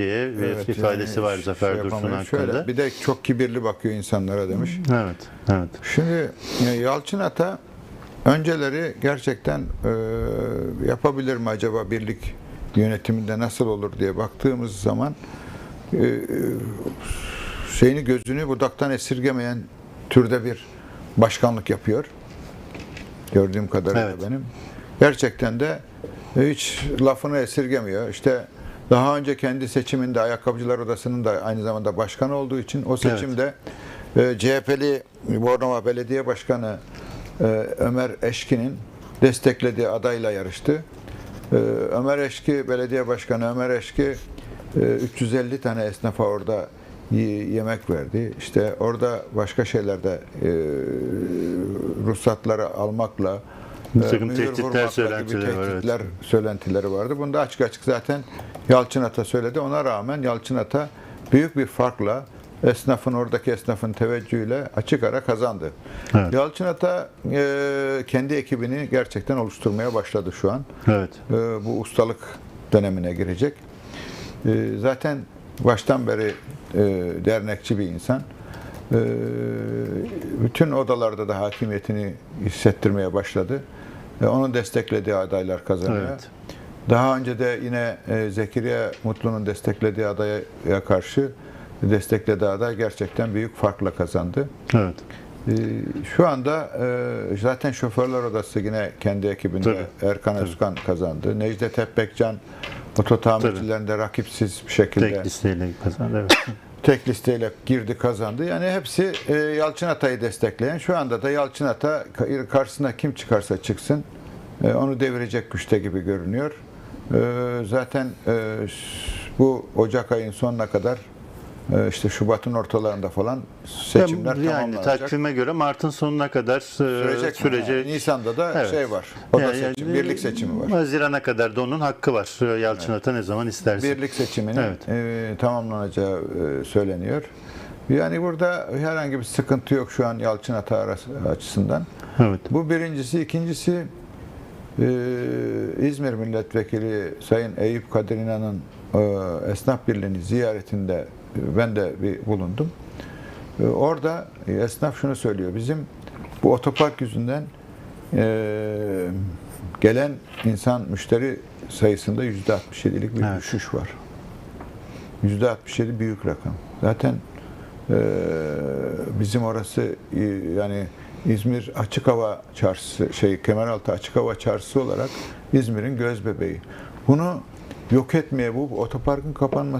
diye bir Evet, ifadesi yani var şey Zafer Dursun yapamıyor. hakkında. Şöyle, bir de çok kibirli bakıyor insanlara demiş. Evet, evet. Şimdi Yalçın Ata önceleri gerçekten e, yapabilir mi acaba birlik yönetiminde nasıl olur diye baktığımız zaman e, şeyini gözünü budaktan esirgemeyen türde bir başkanlık yapıyor. Gördüğüm kadarıyla Evet. benim. Gerçekten de hiç lafını esirgemiyor. İşte daha önce kendi seçiminde Ayakkabıcılar Odası'nın da aynı zamanda başkanı olduğu için o seçimde e, CHP'li Bornova Belediye Başkanı e, Ömer Eşki'nin desteklediği adayla yarıştı. E, Ömer Eşki, Belediye Başkanı Ömer Eşki e, 350 tane esnafa orada yemek verdi. İşte orada başka şeylerde e, ruhsatları almakla Bir e, takım tehditler, söylentileri var, evet. tehditler, söylentileri vardı. Bunda açık açık zaten Yalçın Ata söyledi. Ona rağmen Yalçın Ata büyük bir farkla esnafın oradaki esnafın teveccühüyle açık ara kazandı. Evet. Yalçın Ata e, kendi ekibini gerçekten oluşturmaya başladı şu an. Evet. E, bu ustalık dönemine girecek. E, zaten baştan beri e, dernekçi bir insan. E, bütün odalarda da hakimiyetini hissettirmeye başladı. E, onun desteklediği adaylar kazanıyor. Evet. Daha önce de yine e, Zekeriya Mutlu'nun desteklediği adaya karşı desteklediği aday gerçekten büyük farkla kazandı. Evet. E, Şu anda e, zaten şoförler odası yine kendi ekibinde Erkan Özkan kazandı. Necdet Hepbekcan ototamircilerinde rakipsiz bir şekilde Tek listeyle kazandı. Evet. tek listeyle girdi kazandı. Yani hepsi e, Yalçın Atay'ı destekleyen. Şu anda da Yalçın Ata ka- karşısına kim çıkarsa çıksın e, onu devirecek güçte gibi görünüyor. E, zaten e, bu Ocak ayın sonuna kadar e, işte Şubat'ın ortalarında falan seçimler yani tamamlanacak. takvime göre Mart'ın sonuna kadar e, Sürecek sürece Yani Nisan'da da Evet. şey var. O da Yani- seçim, birlik seçimi var. Haziran'a kadar da onun hakkı var. Yalçın Ata ne zaman isterse. Birlik seçiminin Evet. e, tamamlanacağı e, söyleniyor. Yani burada herhangi bir sıkıntı yok şu an Yalçın Ata açısından. Evet. Bu birincisi. ikincisi e, İzmir Milletvekili Sayın Eyüp Kadir İnan'ın e, Esnaf Birliği'ni ziyaretinde ben de bir bulundum. E, orada e, esnaf şunu söylüyor. Bizim bu otopark yüzünden e, gelen insan müşteri sayısında yüzde 67'lik bir Evet. düşüş var. Yüzde 67 büyük rakam. Zaten e, bizim orası e, yani İzmir açık hava çarşısı şey Kemeraltı açık hava çarşısı olarak İzmir'in göz bebeği. Bunu yok etmeye bu otoparkın kapanması